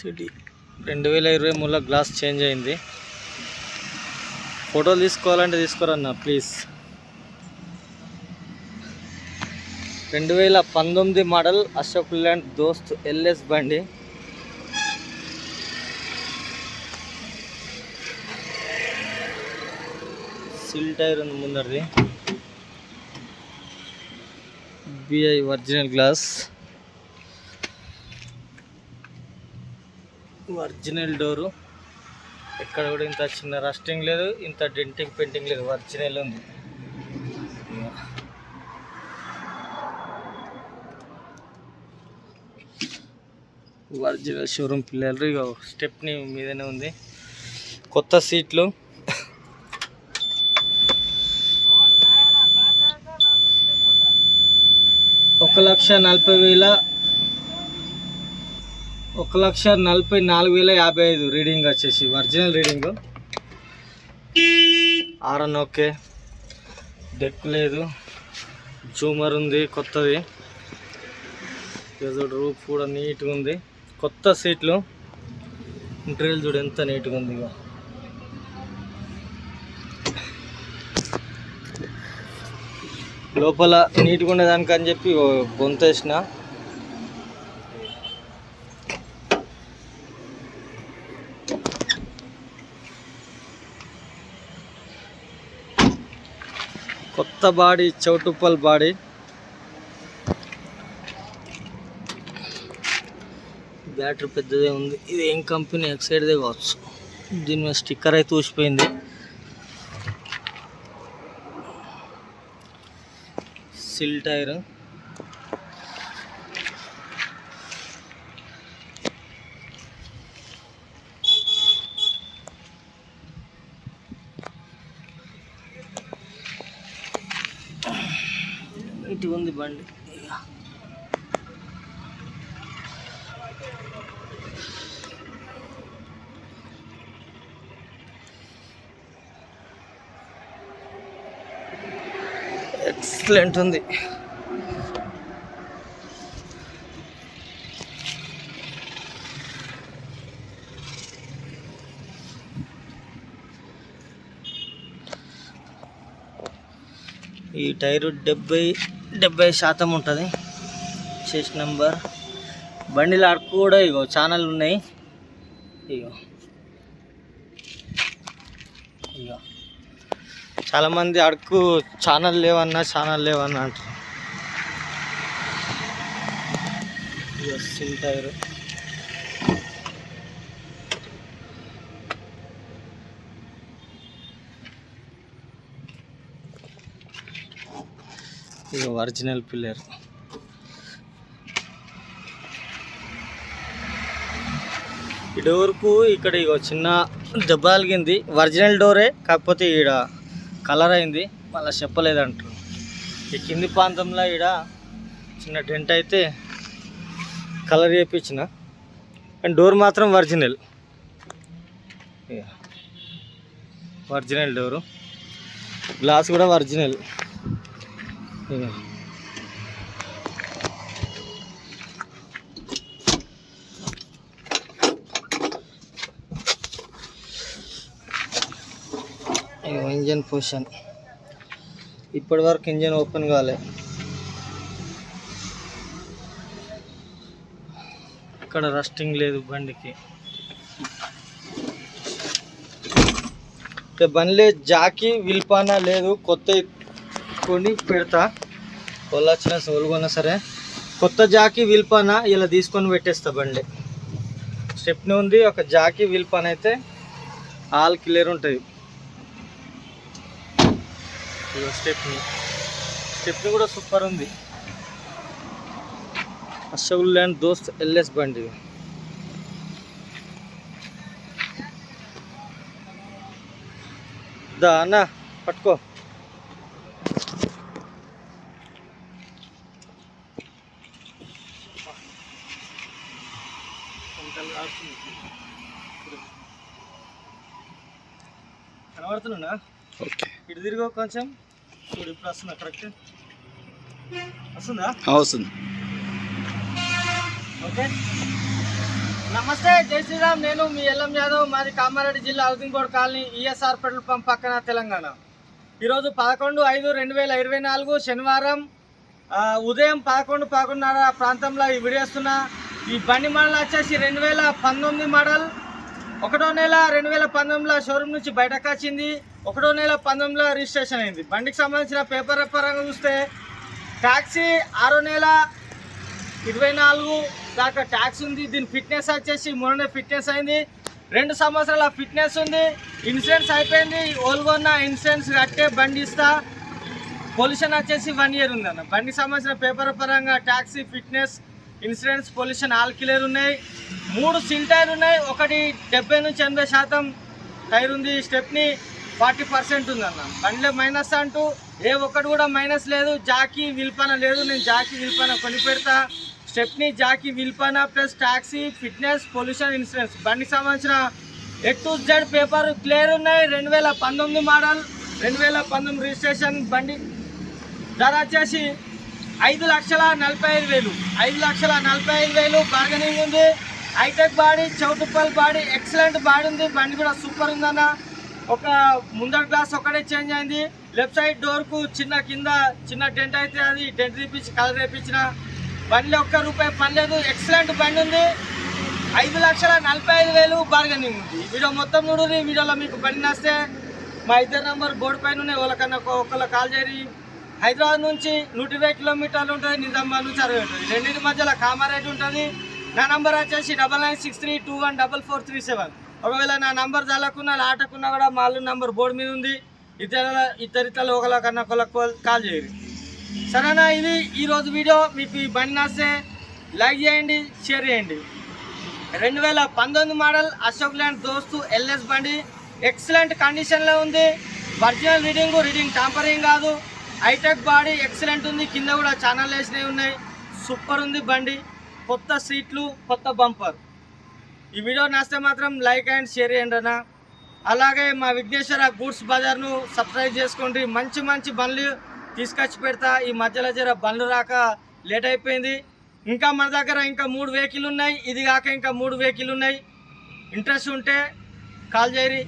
City రెండు వేల ఇరవై మూడులో గ్లాస్ చేంజ్ అయింది. ఫోటోలు తీసుకోవాలంటే తీసుకోరన్న ప్లీజ్. రెండు వేల పంతొమ్మిది model Ashok land Dost LS బండి. సిల్ టైర్ ఉంది ముందరిది. బిఐ ఒరిజినల్ గ్లాస్. Original door. ఎక్కడ కూడా ఇంత చిన్న రస్టింగ్ లేదు ఇంత డెంటింగ్ పెయింటింగ్ లేదు ఒరిజినల్ ఉంది. ఒరిజినల్ షోరూమ్ పిల్లలు ఇక స్టెప్ని మీదనే ఉంది. కొత్త సీట్లు. ఒక లక్ష నలభై వేల ఒక లక్ష నలభై నాలుగు వేల యాభై ఐదు రీడింగ్ వచ్చేసి ఒరిజినల్ రీడింగ్. ఆర్ఎన్ ఓకే. డెక్ లేదు. జూమర్ ఉంది కొత్తది. ఏదో రూప్ కూడా నీట్గా ఉంది. కొత్త సీట్లు. డ్రిల్ చూడు ఎంత నీట్గా ఉంది ఇక లోపల నీట్గా ఉండేదానికని చెప్పి గొంత బొంత వేసిన. కొత్త బాడీ చౌటుప్పల్ బాడీ. బ్యాటరీ పెద్దదే ఉంది. ఇది ఏం కంపెనీ? ఎక్సైడ్దే కావచ్చు. దీని మీద స్టిక్కర్ అయితే ఊసిపోయింది. సిల్ టైర్ ఇటు ఉంది బండి. ఎక్సలెంట్ ఉంది. ఈ టైరు డెబ్బై డెబ్బై శాతం ఉంటుంది. చెస్ట్ నెంబర్ బండిలో అడుగు కూడా ఇగో ఛానల్ ఉన్నాయి. ఇగో. ఇగో. చాలామంది అడుగు ఛానల్ లేవన్నా ఛానల్ లేవన్నా అంటారు. ఇగో సిల్ టైరు ఇది ఒరిజినల్ పిల్లర్ ఈ డోర్కు ఇక్కడ ఇక చిన్న దెబ్బ కలిగింది ఒరిజినల్ డోరే కాకపోతే ఈడ కలర్ అయింది. మళ్ళీ చెప్పలేదంటారు ఈ కింది ప్రాంతంలో ఈడ చిన్న డెంట్ అయితే కలర్ చేయించిన అండ్ డోర్ మాత్రం ఒరిజినల్ ఒరిజినల్ డోరు గ్లాస్ కూడా ఒరిజినల్ ఇక ఇగో ఇంజన్ పొజిషన్ ఇప్పటి వరకు ఇంజన్ ఓపెన్ కాలే ఇక్కడ రస్టింగ్ లేదు బండికి. అంటే బండిలో జాకీ విల్పానా లేదు కొత్త కొని పెడతా. వాళ్ళు వచ్చిన సోలు సరే కొత్త జాకీ విల్పానా ఇలా తీసుకొని పెట్టేస్తా బండి. స్టెప్ని ఉంది ఒక జాకీ విల్పాన అయితే ఆల్ క్లియర్ ఉంటుంది. స్టెప్ని స్టెప్ని కూడా సూపర్ ఉంది. అశోక్ ల్యాండ్ దోస్త్ ఎల్ఎస్ బండి దా అన్న పట్టుకో. కనబడుతున్నా ఓకే. ఇటు తిరిగో కొంచెం. చూడు ఇప్పుడు వస్తుందా? కరెక్ట్ వస్తుందా? అవసరం ఓకే. నమస్తే జై శ్రీరామ్. నేను మీ ఎల్ఎం యాదవ్. మాది కామారెడ్డి జిల్లా housing board colony ESR petrol pump పక్కన తెలంగాణ. ఈరోజు పదకొండు ఐదు రెండు వేల ఇరవై నాలుగు శనివారం ఉదయం పదకొండు పదకొండున్నర ప్రాంతంలో ఈ వీడియోస్తున్న ఈ బండి మోడల్ వచ్చేసి రెండు వేల పంతొమ్మిది మోడల్. ఒకటో నెల రెండు వేల పంతొమ్మిదిలో షోరూమ్ నుంచి బయటకు వచ్చింది. ఒకటో నెల పంతొమ్మిదిలో రిజిస్ట్రేషన్ అయింది. బండికి సంబంధించిన పేపర్ పరంగా చూస్తే ట్యాక్సీ ఆరో నెల ఇరవై నాలుగు దాకా ట్యాక్స్ ఉంది. దీని ఫిట్నెస్ వచ్చేసి మొన్న ఫిట్నెస్ అయింది. రెండు సంవత్సరాల ఫిట్నెస్ ఉంది. ఇన్సూరెన్స్ అయిపోయింది. ఓల్గొన్న ఇన్సూరెన్స్ కట్టే బండి ఇస్తా. పొల్యూషన్ వచ్చేసి వన్ ఇయర్ ఉందన్న. బండికి సంబంధించిన పేపర్ పరంగా taxi fitness insurance pollution all clear ఉన్నాయి. మూడు సిల్ టైర్ ఉన్నాయి. ఒకటి డెబ్బై నుంచి ఎనభై శాతం టైర్ ఉంది స్టెప్ని. ఫార్టీ పర్సెంట్ ఉందన్న బండిలో మైనస్ అంటూ ఏ ఒక్కటి కూడా మైనస్ లేదు. జాకీ విల్పన లేదు. నేను జాకీ విల్పన కొని పెడతా stepney Jackie విల్పన plus taxi fitness pollution insurance బండికి సంబంధించిన A to Z paper clear ఉన్నాయి. రెండు వేల పంతొమ్మిది మోడల్ రెండు వేల పంతొమ్మిది రిజిస్ట్రేషన్ బండి ధర వచ్చేసి ఐదు లక్షల నలభై ఐదు వేలు. ఐదు లక్షల నలభై ఐదు వేలు. బార్గెనింగ్ ఉంది. Hi tech body Choutuppal body excellent body ఉంది. బండి కూడా సూపర్ ఉందన్న. ఒక ముందర గ్లాస్ ఒకటే చేంజ్ అయింది. లెఫ్ట్ సైడ్ డోర్కు చిన్న కింద చిన్న డెంట్ అయితే అది డెంట్ తీపించి కలర్ వేపించిన బండిలో ఒక్క రూపాయి పని లేదు. ఎక్సలెంట్ బండి ఉంది. ఐదు లక్షల నలభై ఐదు వేలు బార్గెనింగ్ ఉంది. వీడియో మొత్తం చూడండి. వీడియోలో మీకు బండి నస్తే మా ఇద్దరు నంబర్ బోర్డు పైన ఉన్నాయి. వాళ్ళకన్నా ఒకళ్ళ కాల్ చేరి హైదరాబాద్ నుంచి నూట ఇరవై కిలోమీటర్లు ఉంటుంది నిజామాబాద్ నుంచి అరవై ఉంటుంది. రెండింటి మధ్యలో కామారెడ్డి ఉంటుంది. నా నంబర్ వచ్చేసి double nine six three two one double four three seven. ఒకవేళ నా నంబర్ చల్లకున్నా ఆటకున్నా కూడా మా అల్లు నంబర్ బోర్డు మీద ఉంది. ఇతర ఇతరితలు ఒకళ్ళకన్నా ఒకళ్ళకు కాల్ చేయరు. సరేనా? ఇది ఈరోజు వీడియో. మీకు ఈ బండి నస్తే లైక్ చేయండి షేర్ చేయండి. రెండు వేల పంతొమ్మిది model Ashok land Dost LS బండి. ఎక్సలెంట్ కండిషన్లో ఉంది. ఒరిజినల్ రీడింగు రీడింగ్ టాంపరింగ్ కాదు. హైటెక్ బాడీ ఎక్సలెంట్ ఉంది. కింద కూడా ఛానల్ వేసినవి ఉన్నాయి. సూపర్ ఉంది బండి. కొత్త సీట్లు కొత్త బంపర్. ఈ వీడియో నచ్చితే మాత్రం లైక్ అండ్ షేర్ చేయండి అన్న. అలాగే మా విఘ్నేశ్వర గూడ్స్ బజార్ను సబ్స్క్రైబ్ చేసుకోండి. మంచి మంచి బండ్లు తీసుకొచ్చి పెడతా. ఈ మధ్యలో జర బండ్లు రాక లేట్ అయిపోయింది. ఇంకా మన దగ్గర ఇంకా మూడు వెహికల్ ఉన్నాయి. ఇది కాక ఇంకా మూడు వెహికల్ ఉన్నాయి. ఇంట్రెస్ట్ ఉంటే కాల్ చేయరి.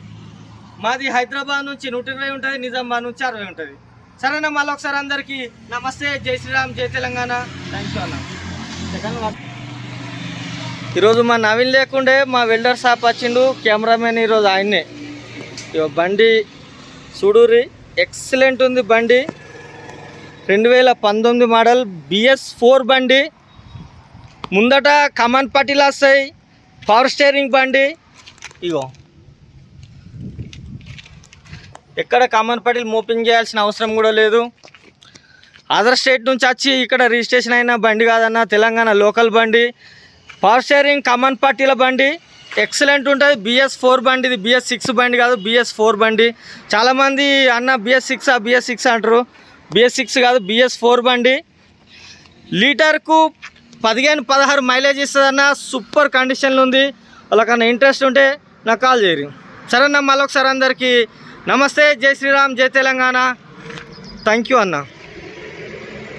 మాది హైదరాబాద్ నుంచి నూట ఇరవై ఉంటుంది నిజామాబాద్ నుంచి అరవై ఉంటుంది. సరేనా మళ్ళీ ఒకసారి అందరికీ నమస్తే జై శ్రీరామ్ జై తెలంగాణ. థ్యాంక్ యూ అన్న. ఈరోజు మా నవీన్ లేకుండే మా వెల్డర్ షాప్ వచ్చిండు కెమెరామెన్ ఈరోజు ఆయన్నే. ఇగో బండి చూడురి ఎక్సలెంట్ ఉంది బండి. రెండు వేల పంతొమ్మిది మోడల్ బిఎస్ ఫోర్ బండి. ముందట కమాన్ పట్టీలు వస్తాయి పవర్ స్టేరింగ్ బండి. ఇగో. ఎక్కడ కామన్ పట్టీలు మోపింగ్ చేయాల్సిన అవసరం కూడా లేదు. అదర్ స్టేట్ నుంచి వచ్చి ఇక్కడ రిజిస్ట్రేషన్ అయిన బండి కాదన్న తెలంగాణ లోకల్ బండి. పవర్ షేరింగ్ కమాన్ పార్టీల బండి. ఎక్సలెంట్ ఉంటుంది. బిఎస్ ఫోర్ బండి ఇది. బిఎస్ సిక్స్ బండి కాదు. బిఎస్ ఫోర్ బండి. చాలామంది అన్న బిఎస్ సిక్స్ బిఎస్ సిక్స్ అంటారు. బిఎస్ సిక్స్ కాదు బిఎస్ ఫోర్ బండి. లీటర్కు పదిహేను పదహారు మైలేజ్ ఇస్తుందన్న. సూపర్ కండిషన్లు ఉంది. వాళ్ళకన్నా ఇంట్రెస్ట్ ఉంటే నాకు కాల్ చేయరు. సరే అన్న మళ్ళొకసారి అందరికీ నమస్తే జై శ్రీరామ్ జై తెలంగాణ. థ్యాంక్ యూ అన్నా.